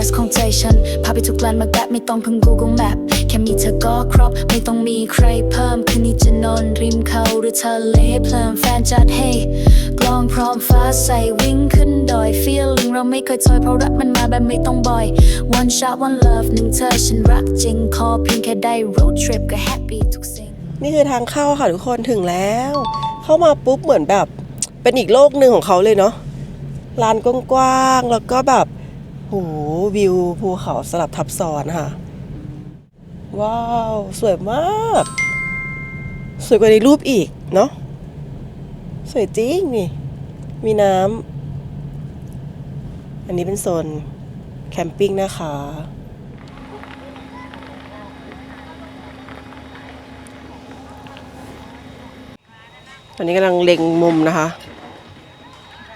คือ GPS ของใจฉัน พาไปทุกแลนด์มาแบบไม่ต้องพึ่ง Google Map แค่มีเธอก็ครบไม่ต้องมีใครเพิ่ม คืนนี้จะนอนริมเขาหรือทะเลเพลิมแฟนจัดให้กลองพร้อมฟ้าใสวิ่งขึ้นดอย feeling เราไม่เคยถอยเพราะรักมันมาแบบไม่ต้องบ่อย one shot one love หนึ่งเธอฉันรักจริงขอเพียงแค่ได้ road trip ก็ happy ทุกสิ่ง นี่คือทางเข้าค่ะทุกคนถึงแล้ว เข้ามาปุ๊บเหมือนแบบเป็นอีกโลกหนึ่งของเขาเลยเนาะลานกว้างๆแล้วก็แบบ โหวิวภูเขาสลับทับซ้อนค่ะ ว้าว สวยมาก สวยกว่าในรูปอีก เนาะสวยจริงนี่ มีน้ำอันนี้เป็นโซนแคมปิ้งนะคะตอนนี้กำลังเล็งมุมนะคะ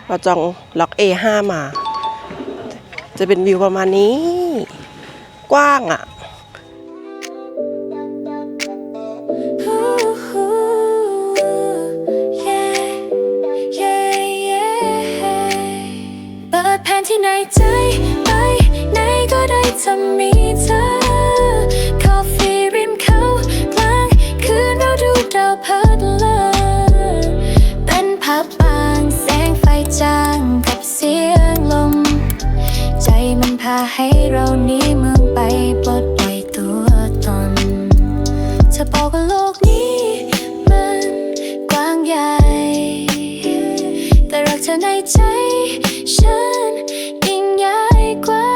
เราจองล็อก A5 มา จะเป็นวิวประมาณนี้ กว้างอะ่ะ ให้เราหนีเมืองไปปลดปล่อยตัวตนเธอบอกว่าโลกนี้ มันกว้างใหญ่ แต่รักเธอในใจฉันยิ่งใหญ่กว่า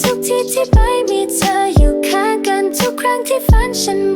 ทุกที่ที่ไปมีเธออยู่ข้างกันทุกครั้งที่ฝันฉัน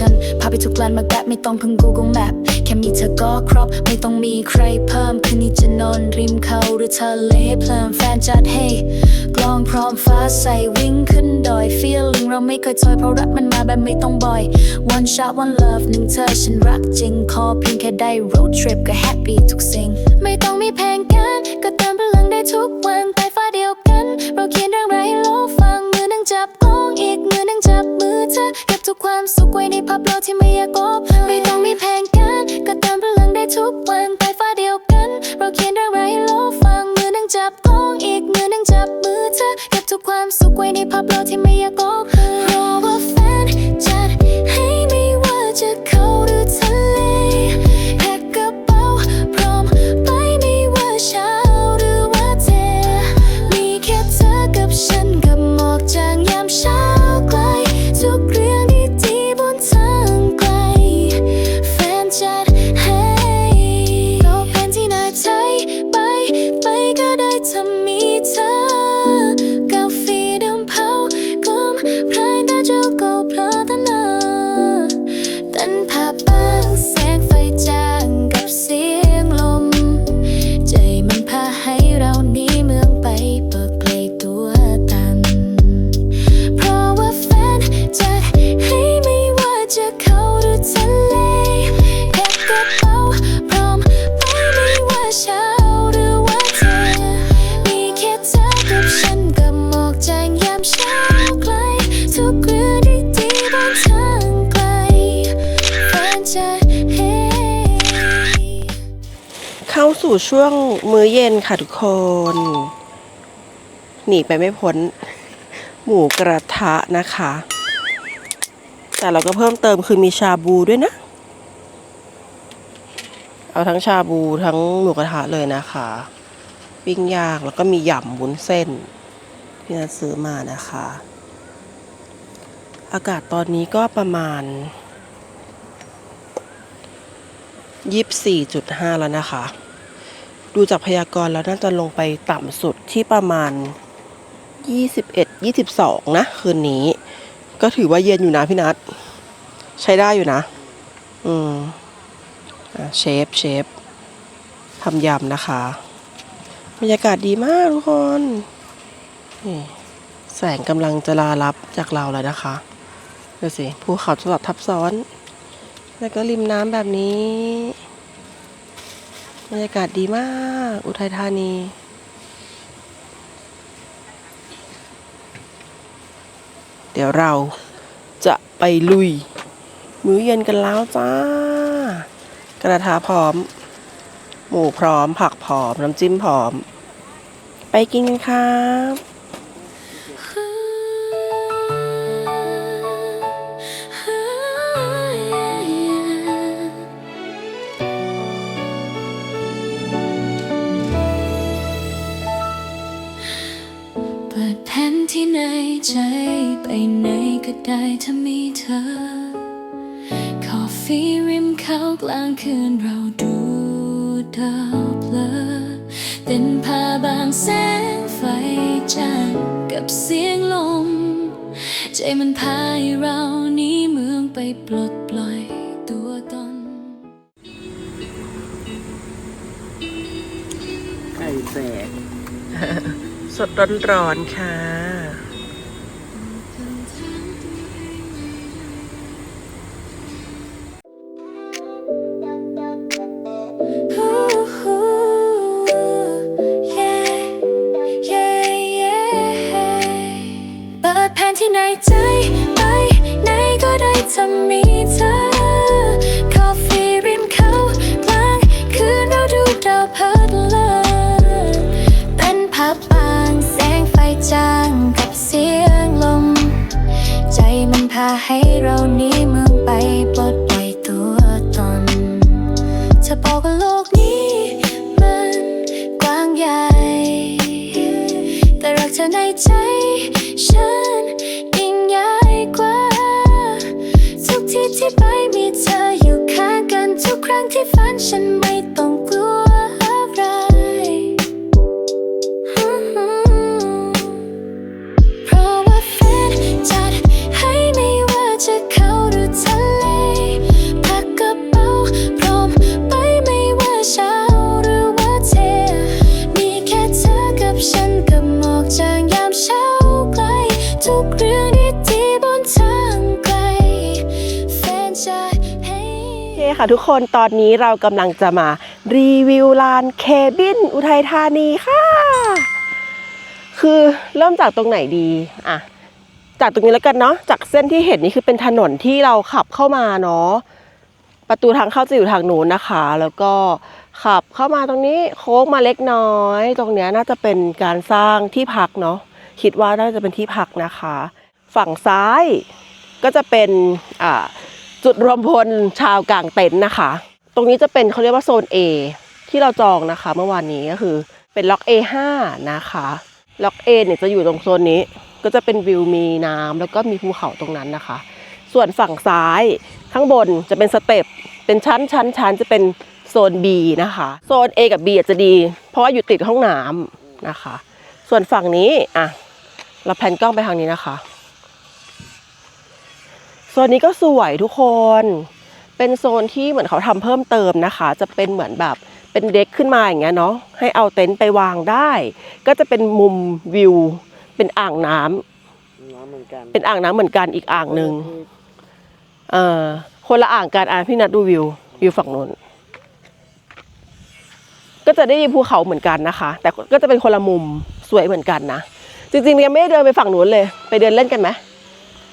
ฉัน พาไปทุกแลนด์มาแบบไม่ต้องพึ่ง Google Map แค่มีเธอก็ครบ ไม่ต้องมีใครเพิ่ม คืนนี้จะนอนริมเขาหรือทะเลเพลิมแฟนจัดให้กลองพร้อมฟ้าใสวิ่งขึ้นดอย feeling เราไม่เคยถอยเพราะรักมันมาแบบไม่ต้องบ่อย one shot one love หนึ่งเธอฉันรักจริง ขอเพียงแค่ได้ road trip ก็ happy ทุกสิ่ง ไม่ต้องมีแผนการก็เติมพลังได้ทุกวัน ทุกความสุขไว้ในภาพเราที่ไม่อยากกบไม่ต้องมีแผงกัน ก็เติมพลังได้ทุกวันไปฟ้าเดียวกัน เราเขียนเรื่องราวให้โลกฟังมือหนึ่งจับกล้องอีกมือหนึ่งจับมือเธอเก็บทุกความสุขไว้ในภาพเราที่ไม่อยากกบเพราะว่า ช่วงมื้อเย็นค่ะทุกคน หนีไปไม่พ้น หมูกระทะนะคะ แต่เราก็เพิ่มเติมคือมีชาบูด้วยนะ เอาทั้งชาบูทั้งหมูกระทะเลยนะคะ ปิ้งย่างแล้วก็มีหยำวุ้นเส้น ที่นัดซื้อมานะคะ อากาศตอนนี้ก็ประมาณ24.5แล้วนะคะ ดูจากพยากรณ์แล้วน่าจะลงไปต่ำสุดที่ประมาณ 21 22 นะ คืนนี้ ก็ถือว่าเย็นอยู่นะพี่นัทใช้ได้อยู่นะ อืมอเชฟเชฟทำยำนะคะบรรยากาศดีมากทุกคนนี่แสงกำลังจะลารับจากเราแล้วนะคะดูสิภูเขาสลับทับซ้อน แล้วก็ริมน้ำแบบนี้ บรรยากาศดีมาก อุทัยธานี เดี๋ยวเราจะไปลุย มื้อเย็นกันแล้วจ้า กระทะพร้อม หมูพร้อม ผักพร้อม น้ำจิ้มพร้อม ไปกินกันครับ กลางคืนเราดูดาวเพลอเต้นผ้าบางแสงไฟจันกับเสียงลม ใจมันพาให้เรานี้เมืองไปปลดปล่อยตัวตนไก่แสกสดร้อนๆค่ะ ให้เราหนีเมืองไปปลดปล่อยตัวตน จะบอกว่าโลกนี้มันกว้างใหญ่ แต่รักเธอในใจฉันยิ่งใหญ่กว่า ทุกที่ที่ไปมีเธออยู่ข้างกันทุกครั้งที่ฝันฉันไม่ ค่ะทุกคนตอนนี้เรากำลังจะมารีวิวลานเคบินอุทัยธานีค่ะ คือเริ่มจากตรงไหนดีอะจากตรงนี้แล้วกันเนาะจากเส้นที่เห็นนี่คือเป็นถนนที่เราขับเข้ามาเนาะประตูทางเข้าจะอยู่ทางนู้นนะคะ แล้วก็ขับเข้ามาตรงนี้โค้งมาเล็กน้อย ตรงเนี้ยน่าจะเป็นการสร้างที่พักเนาะคิดว่าน่าจะเป็นที่พักนะคะ ฝั่งซ้ายก็จะเป็นอ่า จุดรวมพลชาวกลางเต็นท์นะคะ ตรงนี้จะเป็นเขาเรียกว่าโซน A ที่เราจองนะคะ เมื่อวานนี้ก็คือเป็นล็อก A5 นะคะล็อก A เนี่ยจะอยู่ตรงโซนนี้ก็จะเป็นวิวมีน้ำแล้วก็มีภูเขาตรงนั้นนะคะ ส่วนฝั่งซ้ายข้างบนจะเป็นสเต็ปเป็นชั้นชั้นชั้นจะเป็นโซน B นะคะ โซน A กับ B อาจจะดี เพราะว่าอยู่ติดห้องน้ำนะคะ ส่วนฝั่งนี้อะเราแพนกล้องไปทางนี้นะคะ โซนนี้ก็สวยทุกคน เป็นโซนที่เหมือนเขาทำเพิ่มเติมนะคะ จะเป็นเหมือนแบบเป็นเด็กขึ้นมาอย่างเงี้ยเนาะให้เอาเต็นท์ไปวางได้ ก็จะเป็นมุมวิว เป็นอ่างน้ำน้ำเหมือนกันเป็นอ่างน้ำเหมือนกันอีกอ่างหนึ่งเออคนละอ่างกันอะพี่นัดดูวิววิวฝั่งนู้นก็จะได้มีภูเขาเหมือนกันนะคะ แต่ก็จะเป็นคนละมุมสวยเหมือนกันนะจริงๆยังไม่ได้เดินไปฝั่งนู้นเลย ไปเดินเล่นกันไหม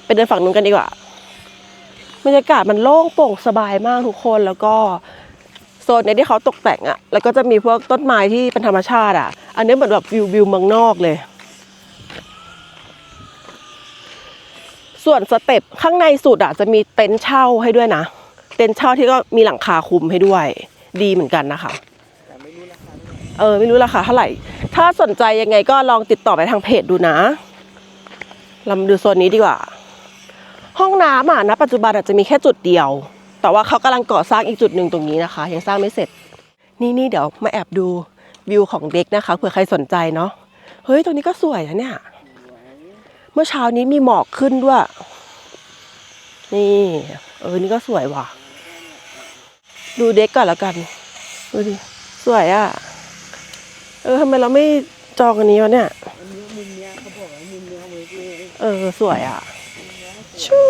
ไปเดินฝั่งนู้นกันดีกว่า บรรยากาศมันโล่งโปร่งสบายมากทุกคนแล้วก็โซนเนี้ที่เขาตกแต่งอะแล้วก็จะมีพวกต้นไม้ที่เป็นธรรมชาติอะอันนี้เหมือนแบบวิววิวเมืองนอกเลย ส่วนสเต็ปข้างในสุดอะจะมีเต็นท์เช่าให้ด้วยนะ เต็นท์เช่าที่ก็มีหลังคาคุมให้ด้วย ดีเหมือนกันนะคะเออไม่รู้ราคาเท่าไหร่ ถ้าสนใจยังไงก็ลองติดต่อไปทางเพจดูนะเรามาดูโซนนี้ดีกว่า ห้องน้ำอะณปัจจุบันอาจจะมีแค่จุดเดียว แต่ว่าเขากำลังก่อสร้างอีกจุดหนึ่งตรงนี้นะคะ ยังสร้างไม่เสร็จ นี่นี่เดี๋ยวมาแอบดูวิวของเด็กนะคะเผื่อใครสนใจเนาะเฮ้ยตรงนี้ก็สวยนะเนี่ย เมื่อเช้านี้มีหมอกขึ้นด้วย นี่ เออนี่ก็สวยว่ะ ดูเด็กก่อนแล้วกันดูดิสวยอะ เออทำไมเราไม่จองอันนี้วะเนี่ย เอกว่ามุมเนี้ยเวิร์กเลยเออสวยอะ ชู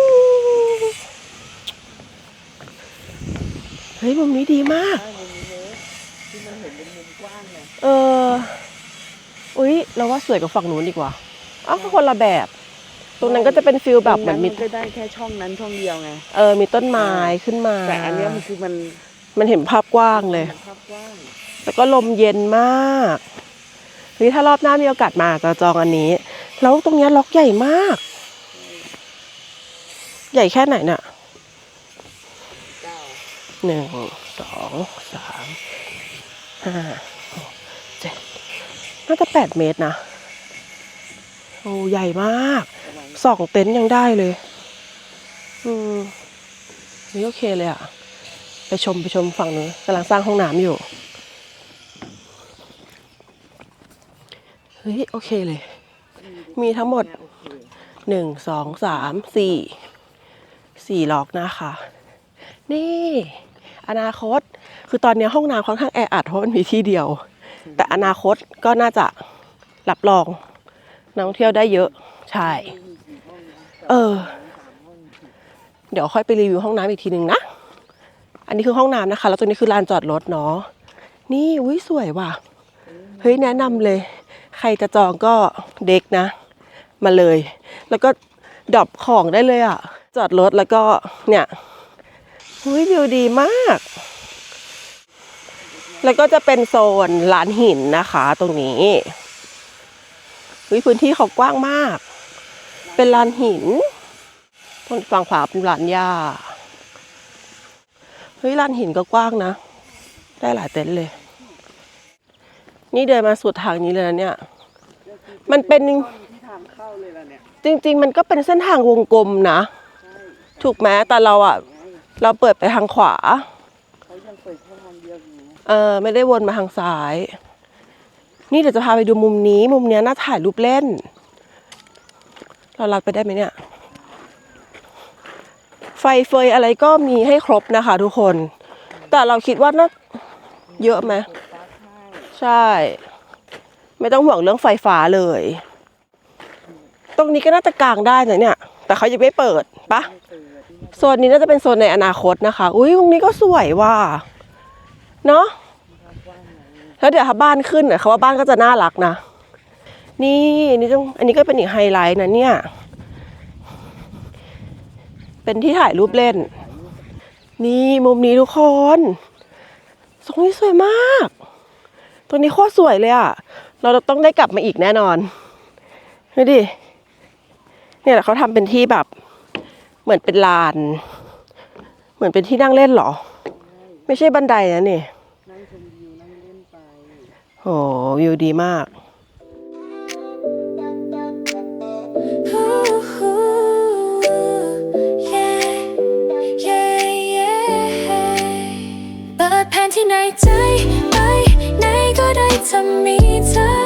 เฮ้ยมุมนี้ดีมากใช่มุมนี้เวิร์กที่มันเห็นเป็นมุมกว้างไงเออ อุ๊ยเราว่าสวยกว่าฝั่งนู้นดีกว่าอ้าวก็คนละแบบ ตรงนั้นก็จะเป็นฟิลแบบเหมือนมีตรงก็ได้แค่ช่องนั้นช่องเดียวไง เออ มีต้นไม้ขึ้นมา แต่อันเนี้ยมันคือมัน มันเห็นภาพกว้างเลย ภาพกว้าง แล้วก็ลมเย็นมากเฮ้ยถ้ารอบหน้ามีโอกาสมาจะจองอันนี้ แล้วตรงเนี้ยล็อกใหญ่มาก ใหญ่แค่ไหนเนี่ยเก้าหนึ่งสองสามห้าหกเจ็ดน่าจะแปดเมตรนะ โอ้ใหญ่มากประมาณสองเต็นท์ยังได้เลย อืมนี่โอเคเลยอะไปชมไปชมฝั่งนู้นกำลังสร้างห้องน้ำอยู่ เฮ้ย โอเคเลย มีทั้งหมดเนี่ยโอเคหนึ่งสองสามสี่ สี่ล็อกนะคะ นี่ อนาคต คือตอนนี้ห้องน้ำค่อนข้างแออัดเพราะมันมีที่เดียว แต่อนาคตก็น่าจะรับรองนักท่องเที่ยวได้เยอะใช่ เออ เดี๋ยวค่อยไปรีวิวห้องน้ำอีกทีหนึ่งนะ อันนี้คือห้องน้ำนะคะ แล้วตัวนี้คือลานจอดรถเนาะนี่อุ้ยสวยว่ะเฮ้ยแนะนำเลย ใครจะจองก็เด็กนะ มาเลย แล้วก็ดรอปของได้เลยอะ จอดรถแล้วก็เนี่ยอุ้ยวิวดีมาก แล้วก็จะเป็นโซนลานหินนะคะตรงนี้อุ้ยพื้นที่เขากว้างมาก เป็นลานหินต้นฝั่งขวาเป็นลานหญ้าเฮ้ยลานหินก็กว้างนะ ได้หลายเต็นท์เลย นี่เดินมาสุดทางนี้เลยนะเนี่ย มันเป็นที่ทางเข้าเลยล่ะเนี่ยจริงๆมันก็เป็นเส้นทางวงกลมนะใช่ ถูกไหมแต่เราอะเราเปิดไปทางขวา เขายังเปิดแค่ทางเดียวอยู่เออไม่ได้วนมาทางซ้าย นี่เดี๋ยวจะพาไปดูมุมนี้ มุมเนี้ยน่าถ่ายรูปเล่น เราลัดไปได้ไหมเนี่ย ไฟเฟยอะไรก็มีให้ครบนะคะทุกคน แต่เราคิดว่าน่าเยอะไหม ฟ้าใช่ใช่ ไม่ต้องห่วงเรื่องไฟฟ้าเลย ตรงนี้ก็น่าจะกลางได้นะเนี่ย แต่เขายังไม่เปิดปะเปิดที่นี่ โซนนี้น่าจะเป็นโซนในอนาคตนะคะ อุ้ยตรงนี้ก็สวยว่ะเนาะแล้วเดี๋ยวถ้าบ้านขึ้นเนี่ยเขาว่าบ้านก็จะน่ารักนะ นี่นี่ต้องอันนี้ก็เป็นอีกไฮไลท์นะเนี่ย เป็นที่ถ่ายรูปเล่น นี่มุมนี้ทุกคนตรงนี้สวยมาก ตรงนี้โคตรสวยเลยอะเราต้องได้กลับมาอีกแน่นอนดูดิเนี่ยเขาทำเป็นที่แบบ เหมือนเป็นลาน เหมือนเป็นที่นั่งเล่นหรอ ไม่ใช่บันไดนะนี่โอ้วิวดีมากที่ในใจไปไหนก็ได้ถ้ามีเธอ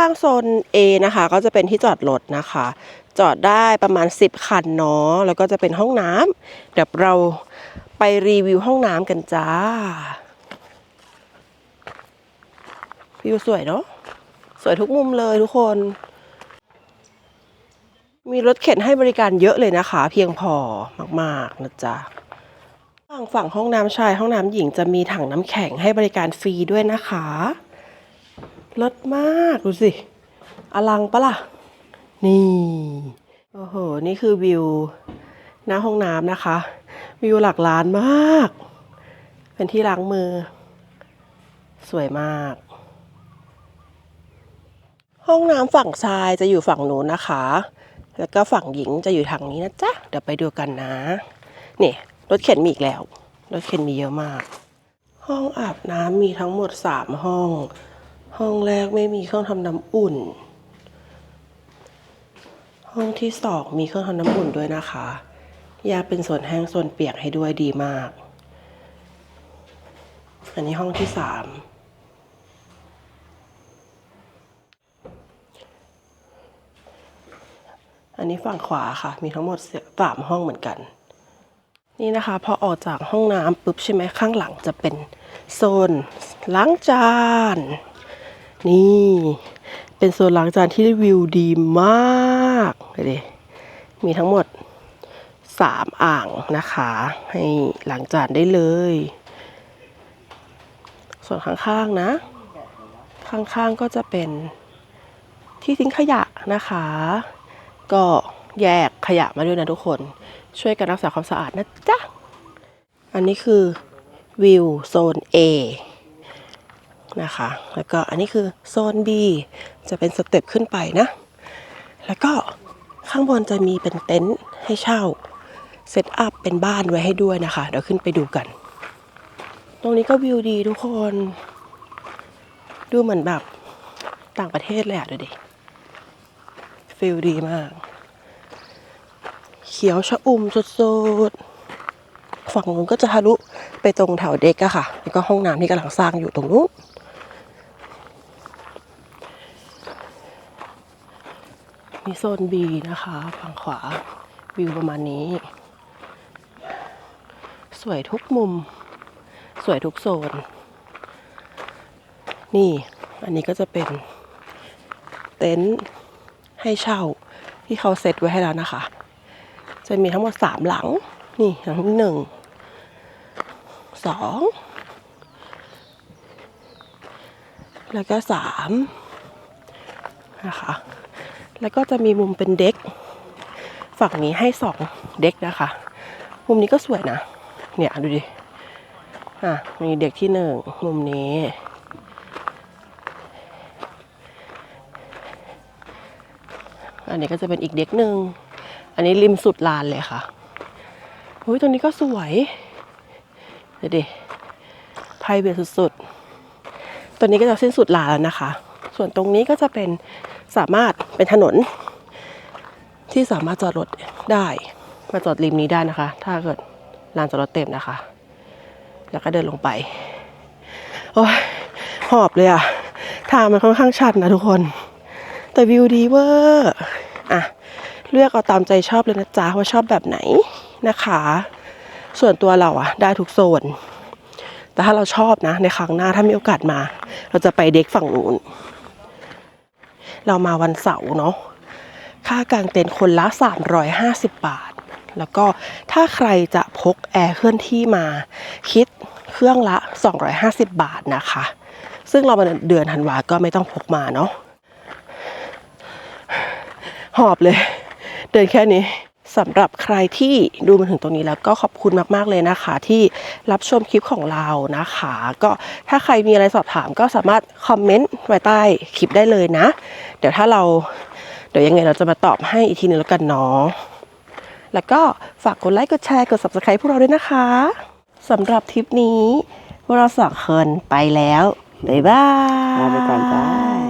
ข้างโซน A นะคะ ก็จะเป็นที่จอดรถนะคะ จอดได้ประมาณ 10 คันเนาะแล้วก็จะเป็นห้องน้ำเดี๋ยวเราไปรีวิวห้องน้ำกันจ้าวิวสวยเนาะสวยทุกมุมเลยทุกคน มีรถเข็นให้บริการเยอะเลยนะคะ เพียงพอมากๆนะจ๊ะฝั่งฝั่งห้องน้ำชายห้องน้ำหญิงจะมีถังน้ำแข็งให้บริการฟรีด้วยนะคะ รสมากดูสิ อลังปะล่ะ นี่ โอ้โห นี่คือวิวหน้าห้องน้ำนะคะ วิวหลักล้านมาก เป็นที่ล้างมือ สวยมาก ห้องน้ำฝั่งชายจะอยู่ฝั่งนู้นนะคะ แล้วก็ฝั่งหญิงจะอยู่ทางนี้นะจ๊ะ เดี๋ยวไปดูกันนะ นี่รถเข็นมีอีกแล้ว รถเข็นมีเยอะมาก ห้องอาบน้ำมีทั้งหมดสามห้อง ห้องแรกไม่มีเครื่องทำน้ำอุ่น ห้องที่สองมีเครื่องทำน้ำอุ่นด้วยนะคะยกเป็นส่วนแห้งส่วนเปียกให้ด้วยดีมาก อันนี้ห้องที่สามอันนี้ฝั่งขวาค่ะ มีทั้งหมดสามห้องเหมือนกัน นี่นะคะ พอออกจากห้องน้ำปุ๊บใช่ไหมข้างหลังจะเป็นโซนล้างจาน นี่ เป็นโซนล้างจานที่วิวดีมากเลยมีทั้งหมดสามอ่างนะคะ ให้ล้างจานได้เลย ส่วนข้างๆนะ ข้างๆก็จะเป็นที่ทิ้งขยะนะคะ ก็แยกขยะมาด้วยนะทุกคน ช่วยกันรักษาความสะอาดนะจ๊ะ อันนี้คือวิวโซน A นะคะ แล้วก็อันนี้คือโซน B จะเป็นสเต็ปขึ้นไปนะ แล้วก็ข้างบนจะมีเป็นเต็นท์ให้เช่าเซตอัพเป็นบ้านไว้ให้ด้วยนะคะ เดี๋ยวขึ้นไปดูกัน ตรงนี้ก็วิวดีทุกคน ดูเหมือนแบบต่างประเทศเลยอะดูดิ ฟิลดีมาก เขียวชะอุ่มสุดๆ ฝั่งนู้นก็จะทะลุไปตรงแถวเด็กอะค่ะ แล้วก็ห้องน้ำที่กำลังสร้างอยู่ตรงนู้น มีโซน B นะคะ ฝั่งขวาวิวประมาณนี้ สวยทุกมุม สวยทุกโซน นี่อันนี้ก็จะเป็นเต็นท์ให้เช่าที่เขาเซตไว้ให้แล้วนะคะ จะมีทั้งหมดสามหลัง นี่หลังที่หนึ่งสองแล้วก็สามนะคะ แล้วก็จะมีมุมเป็นเด็ก ฝั่งนี้ให้สองเด็กนะคะ มุมนี้ก็สวยนะ เนี่ยดูดิ อะ มีเด็กที่หนึ่งมุมนี้ อันนี้ก็จะเป็นอีกเด็กหนึ่ง อันนี้ริมสุดลานเลยค่ะโอ้ยตรงนี้ก็สวยเดี๋ยวดิไพรเวทสุดๆ ตัวนี้ก็จะสิ้นสุดลานแล้วนะคะ ส่วนตรงนี้ก็จะเป็นสามารถ เป็นถนน ที่สามารถจอดรถได้มาจอดริมนี้ได้นะคะ ถ้าเกิดลานจอดรถเต็มนะคะ แล้วก็เดินลงไป โอ้ยหอบเลยอะทางมันค่อนข้างชันนะทุกคน แต่วิวดีเวอร์อะเลือกเอาตามใจชอบเลยนะจ๊ะว่าชอบแบบไหนนะคะ ส่วนตัวเราอะได้ทุกโซน แต่ถ้าเราชอบนะ ในครั้งหน้าถ้ามีโอกาสมา เราจะไปเด็กฝั่งนู้น เรามาวันเสาร์เนาะค่ากางเต็นท์คนละ 350 บาท แล้วก็ถ้าใครจะพกแอร์เคลื่อนที่มา คิดเครื่องละ 250 บาทนะคะ ซึ่งเรามาเดือนธันวาก็ไม่ต้องพกมาเนาะหอบเลย เดินแค่นี้ สำหรับใครที่ดูมาถึงตรงนี้แล้วก็ขอบคุณมาก ๆ เลยนะคะ ที่รับชมคลิปของเรานะคะ ก็ถ้าใครมีอะไรสอบถามก็สามารถคอมเมนต์ไว้ใต้คลิปได้เลยนะ เดี๋ยวถ้าเราเดี๋ยวยังไงเราจะมาตอบให้อีกทีนึงแล้วกันเนาะแล้วก็ฝากกดไลค์กดแชร์กด subscribe พวกเราด้วยนะคะสำหรับทริปนี้พวกเราสองคนไปแล้วบ๊ายบายลาไปก่อนจ้า